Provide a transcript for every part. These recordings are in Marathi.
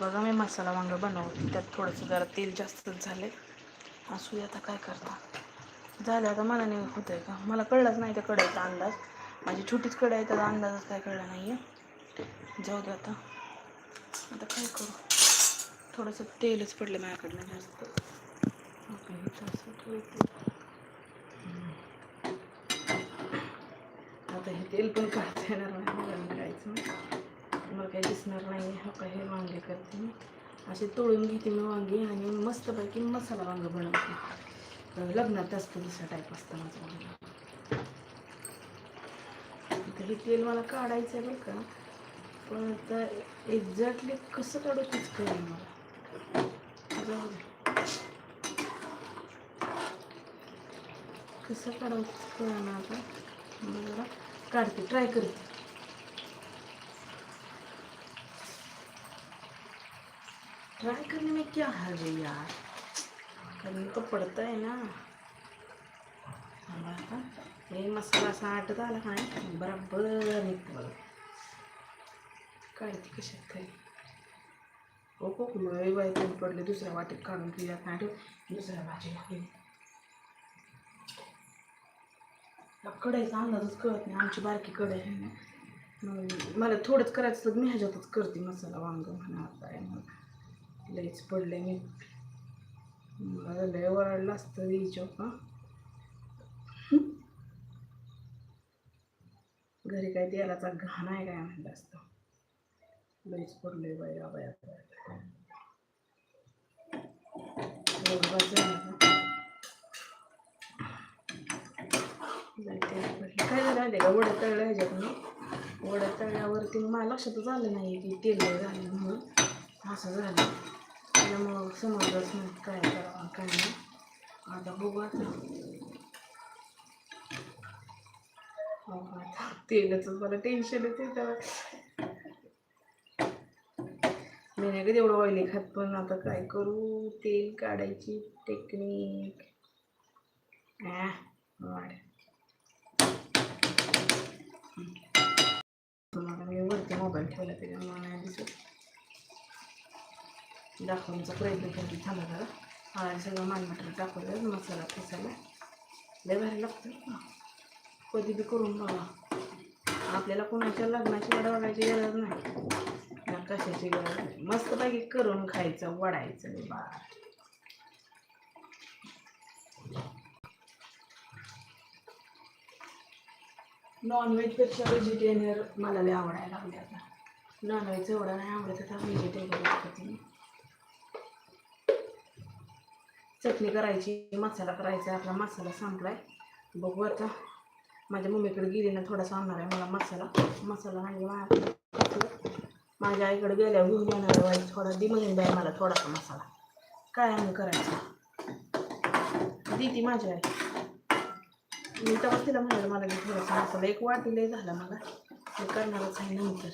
बघा मी मसाला वांग बनवते. त्यात थोडंसं जरा तेल जास्तच झाले असू दे आता काय करता? झालं आता मला नाही होत आहे का? मला कळलंच नाही त्या कढईचा अंदाज. माझी छोटीच कढई आहे त्याचा अंदाजच काय कळला नाही आहे जाऊ दे आता. आता काय करू? थोडंसं तेलच पडलं माझ्याकडनं जास्त. ओके, आता हे तेल पण काढता येणार नाही मला काढायचं मला काही दिसणार नाही हे वांगे करते मी. असे तोडून घेते मी वांगी आणि मस्तपैकी मसाला वांग बनवते. लग्नात असतं दुसरा टाईप असतं माझं वांग. तर हे तेल मला काढायचं आहे बरं का. पण आता एक्झॅक्टली कसं काढू तीच करेल मला. जाऊ कसं काढू तीच आता. मला काढते ट्राय करते. ट्राई करने में क्या हर है यार? करने तो पड़ता है ना। मला आता हे मसाला असा आटत आला काय बरोबर निघतं बघा काढते कशात काही हो हो लय बाई कोण पडले दुसऱ्या वाटेत काढून पिया काय ठेव दुसऱ्या भाजीला गेली कढईचा अंदाजच कळत नाही आमची बारकी कढई आहे ना। मग मला थोडंच करायचं तर मी ह्याच्यातच करते मसाला वांग म्हणा काय मग। लईच पडले मी. मला लय वरडलं असतं विचार का घरी काय तेलाचा घाण आहे काय म्हणलं असतं. लईच पडले बाया. बाया काय झालं आले का? वडं तळलं ह्याच्यात मी वडं तळल्यावरती मला लक्षातच आलं नाही की तेल झालं म्हणून. असं झालं. त्यामुळं समजलंच नाही काय करावं काय नाही. आता बघू आता. हो आता. तेलाच मला टेन्शनच येतं मी नाही कधी एवढं ऑइली खात पण आता काय करू? तेल काढायची टेक्निक वाढ. तुम्हाला मी वरती मोबाईल ठेवला त्याच्यामुळे नाही दिसत. दाखवण्याचा प्रयत्न करते थांबा जरा. हा सगळं मालमटर टाकलं मसाला पिसायला. लय भारी लागतं ना. कधी बी करून बघा. आपल्याला कोणाच्या लग्नाची वडा बघायची गरज नाही. ना कशाची गरज नाही. मस्तपैकी करून खायचं वडायचं बा नॉनव्हेजपेक्षा व्हेजिटेरियन मला लय आवडायला लागले आता. नॉनव्हेज एवढा नाही आवडत आता व्हेजिटेरियन खाते मी चटणी करायची मसाला करायचा आपला मसाला संपलाय. बघू आता. माझ्या मम्मीकडे गेली ना थोडासा आणणार आहे मला मसाला. मसाला म्हणजे माझ्या माझ्या आईकडे गेल्यावर घेऊन येणार आहे थोडा दि म्हणून बाय मला थोडासा मसाला. काय आम्ही करायचं? दी ती माझी आई. मी तेव्हा तिला म्हणाल मला की थोडासा मसाला. एक वाटी लय झाला मला. हे करणारच आहे नंतर.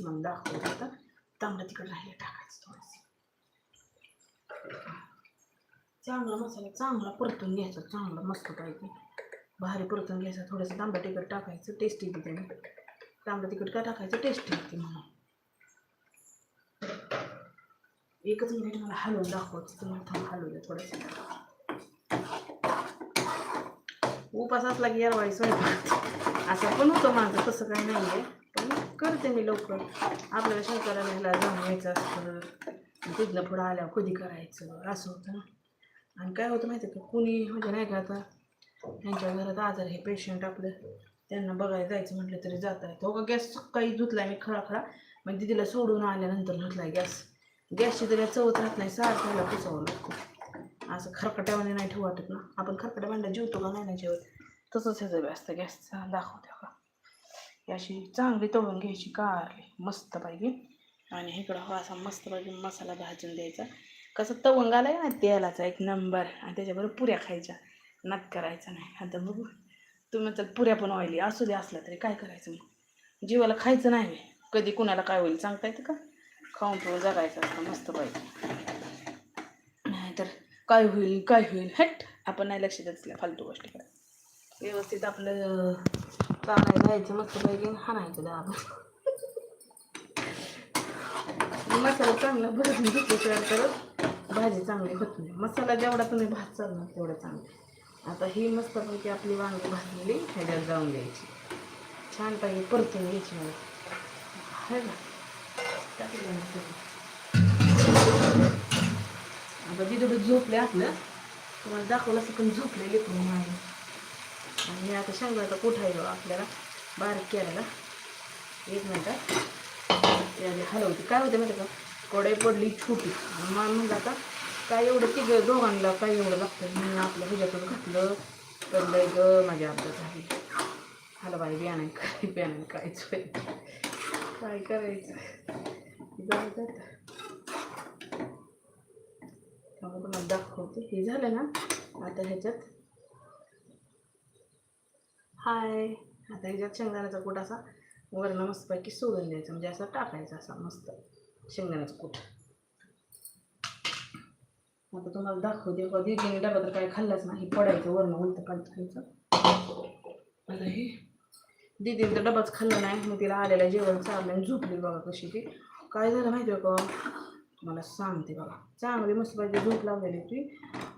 मग दाखवतो आता. तांबडा तिकडे राहिले टाकायचं थोडंसं चांगला मसाला चांगला परतून घ्यायचा चांगला मस्त पाहिजे भारी परतून घ्यायचा थोडंसं तांबडा तिखट टाकायचं टेस्टी येते त्याने तांबडा तिखट का टाकायचं टेस्टी येते म्हणून. एकच मिनिट मला हलवून दाखवायचं तुम्हाला थांब हलवलं थोडंसं. उपास असला की यारवाळी स्वयंपाक. असं पण होतं माझं तसं काही नाही आहे पण करते मी लवकर. आपल्याला शंकराला जाऊन यायचं असतं. तिथलं पुढं आल्यावर कधी करायचं? असं होतं ना. आणि काय होतं माहिती आहे का? कुणी म्हणजे नाही का आता यांच्या घरात आजार हे पेशंट आपलं. त्यांना बघायला जायचं म्हटलं तरी जात आहे तो का? गॅस सकाळी धुतलाय मी खळा खळा मग म्हणजे दिदीला सोडून आल्यानंतर धुतलाय गॅस. गॅसची तरी चवत राहत नाही सारखं पुसावं लागतं. असं खरकट्यामध्ये नाही ठेवू वाटत ना. आपण खरकट्या भांड्या जेवतो का? नाही ना जेवत. तसंच ह्याचं व्यस्त असतं गॅसचा दाखवते का? ही चांगली तळून घ्यायची कारली मस्त पाहिजे आणि इकडं हा असा मस्त पाहिजे मसाला भाजून द्यायचा. कसं तवंग आहे ना तेलाचा एक नंबर आणि त्याच्याबरोबर पुऱ्या खायच्या. नात करायचा नाही. आता बघू. तुम्ही तर पुऱ्या पण ऑइली असू दे असला तरी काय करायचं मग? जीवाला खायचं नाही कधी कुणाला काय होईल सांगता येतं का? खाऊन पिऊन जगायचं असतं मस्त पाहिजे नाहीतर काय होईल काय होईल? हट. आपण नाही लक्ष देत असल्या फालतू गोष्टीकडे. व्यवस्थित आपलं चालायला जायचं मस्त पाहिजे हाणायचं दाब मसाला चांगला भरून घेतल्याशिवाय तर. भाजी चांगली होत नाही. मसाला जेवढा तुम्ही भात चालणार तेवढा चांगला आता ही मस्तपैकी आपली वांगी भाजलेली ह्याच्यात जाऊन द्यायची छान पाहिजे परतून घ्यायची मला. है ना. आता तिथं झोपले आपलं. तुम्हाला दाखवलं असं पण झोपलेले पण नाही आणि मी आता शेंगाचा कुठं आहे आपल्याला बारीक केलेला. एक मिनटात हलवते. काय होते माहिती का? कढई पडली छोटी. आणि मला म्हणलं आता काय एवढं तिघं दोघांना काय एवढं लागतं मी आपलं ह्याच्यातून घातलं. तर लय ग माझ्या अपघात झाली. हलवाई बाई बियाणे काय बियाणे कायच काय करायचं? जाऊ त्यामुळे तुम्हाला दाखवते. हे झालं ना? आता ह्याच्यात. हाय. आता ह्याच्यात शेंगदाण्याचा कूट असा वरण मस्तपैकी सोडून द्यायचा. म्हणजे असा टाकायचा असा मस्त. शेंगदाण्याचं कूट. आता तुम्हाला दाखवते कधी दीदीने डबा तर काय खाल्लाच नाही. पडायचं वरण उलट पालट खायचं. आता हे दिदीने तर डबाच खाल्ला नाही मग तिला आलेलं जेवण चाललं आणि झोपली बघा कशी ती. काय झालं माहिती आहे का? मला सांगते बघा. चांगली मस्त पाहिजे झोप लावलेली ती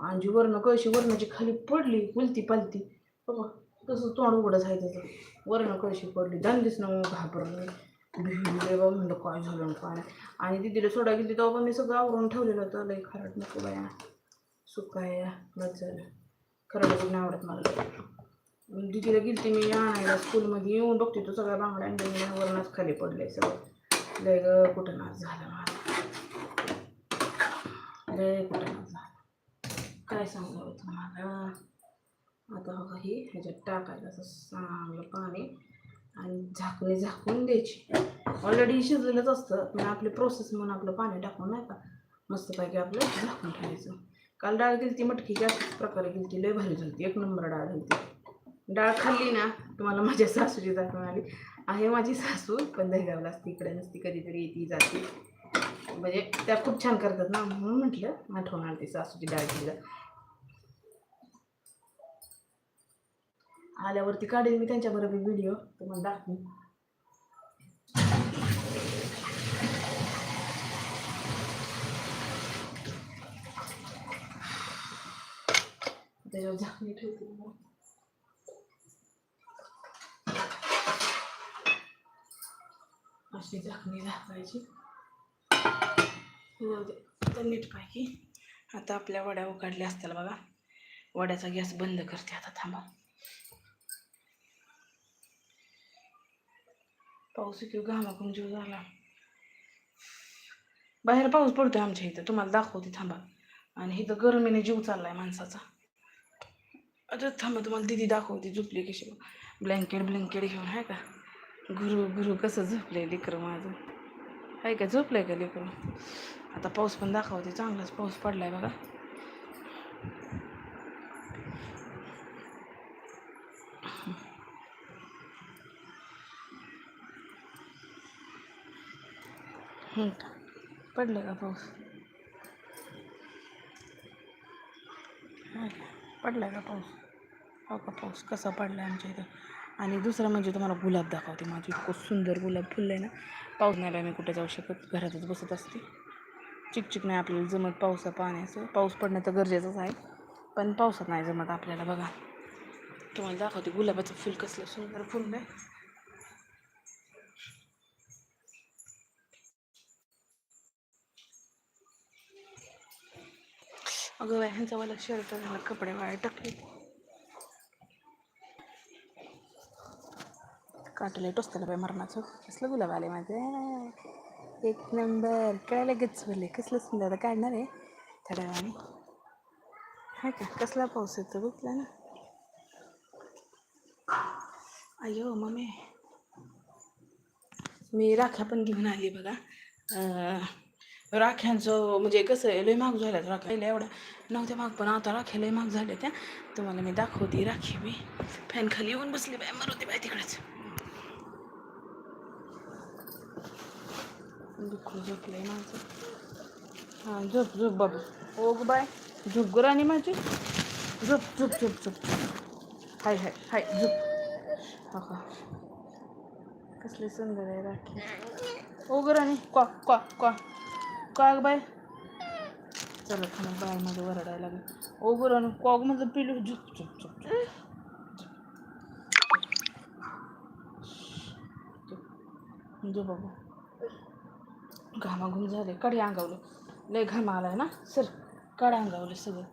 आणि जी वर्ण कळशी वरणाची खाली पडली उलती पालती बघा तसं तोंड उघडं आहे त्याचं. वर्ण कळशी पडली दंडीच ना घाबरली. भिले बा म्हणलं काय झालं काय? नाही आणि दिदीला सोडा गेली तेव्हा पण मी सगळं आवरून ठेवलेलं होतं. लई खरट नको बाया. सुकाय बस झालं. खरं पण नाही आवडत मला. दिदीला गेलती मी आणायला स्कूलमध्ये. येऊन बघते तो सगळ्या बांगड्या वरूनच खाली पडले सगळं. लय ग कुठं नाच झाला मला. लय कुठं नाच झाला. काय सांगावं तुम्हाला आता बघा हे ह्याच्यात टाकायचं असं चांगलं पाणी. आणि झाकणी झाकून द्यायची. ऑलरेडी शिजलेलंच असतं. पण आपली प्रोसेस म्हणून आपलं पाणी टाकून नाही का? मस्तपैकी आपलं झाकून ठेवायचं. काल डाळ गेली ती मटकीची अशाच प्रकारे गेली ती लय भारी झाली एक नंबर डाळ झाली डाळ खाल्ली ना तुम्हाला माझ्या सासूची दाखवून आली आहे माझी सासू पण दहीगावला असते. इकडे नसती. कधीतरी येते जाते. म्हणजे त्या खूप छान करतात ना. म्हणून म्हटलं आठवण आली ती सासूची डाळ घ्यायला आल्यावरती काढेल मी त्यांच्याबरोबर व्हिडिओ तुम्हाला दाखवू. त्याच्यावर झाकणी ठेवते. मग अशी झाकणी झाकायची जाऊ दे. तर नीटपैकी आता आपल्या वड्या उकाडल्या असतील बघा. वड्याचा गॅस बंद करते आता थांबा. पाऊस किंवा घामाकून जीव झाला. बाहेर पाऊस पडतोय आमच्या इथं तुम्हाला दाखवते थांबा. आणि इथं गरमीने जीव चाललाय माणसाचा. आता थांबा तुम्हाला दिदी दाखवते झोपली कशी? ब्लँकेट ब्लँकेट घेऊन आहे का? गुरु गुरु कसं झोपलंय लेकरं माझं. आहे का झोपलंय का लेकरं? आता पाऊस पण दाखवते चांगलाच पाऊस पडलाय बघा. हम्म. पडलं का पाऊस? हाय का? का पाऊस? हो का पाऊस? कसा पडला आमच्या इथं? आणि दुसरं म्हणजे तुम्हाला गुलाब दाखवते माझी. इतकं सुंदर गुलाब फुललं ना. पाऊस नाही मी कुठे जाऊ शकत? घरातच बसत असते. चिकचिक नाही आपल्याला जमत पावसा पाण्याचं. पाऊस पडणं तर गरजेचंच आहे. पण पावसात नाही जमत आपल्याला बघा. तुम्हाला दाखवते गुलाबाचं फुल कसलं सुंदर फुल आहे अगं बाई, ह्यांचा वाला शर्ट झाला कपडे वाया टाकले. काटले टोचताला बाई मरणाचं. कसलं गुलाब आले माझे? एक नंबर. कळायला गच्च भरले कसलं सुंदर. आता काढणार आहे. थोड्या वेळाने का? कसला पाऊस येतो बघला ना? अयो मम्मी. मी राख्या पण घेऊन आली बघा. राख्यांचं म्हणजे कसं आहे लय महाग झाल्यात राख्या. एवढ्या नव्हत्या महाग पण आता राख्या लय महाग झाल्या त्या तुम्हाला मी दाखवते राखी मी फॅन खाली येऊन बसली बाय मरवते बाय तिकडेच. दुःख झोपलंय माझं. हां झोप झोप बाबू. ओ ग बाय. झोप राणी माझी. झोप झोप झोप झोप. हाय हाय हाय झोप. हा का कसली सुंदर आहे राखी. ओ राणी क्वा क्वा क्वा. का बाय चला खाना बाय माझं वरडायला लागेल. ओ बरं कॉग म्हणजे पिलू झुक झुक झुक झुक. बाबू. घामाघूम झाले. कडी अंगावले. लय घाम आलाय ना? सर काड्या अंगावले सगळं.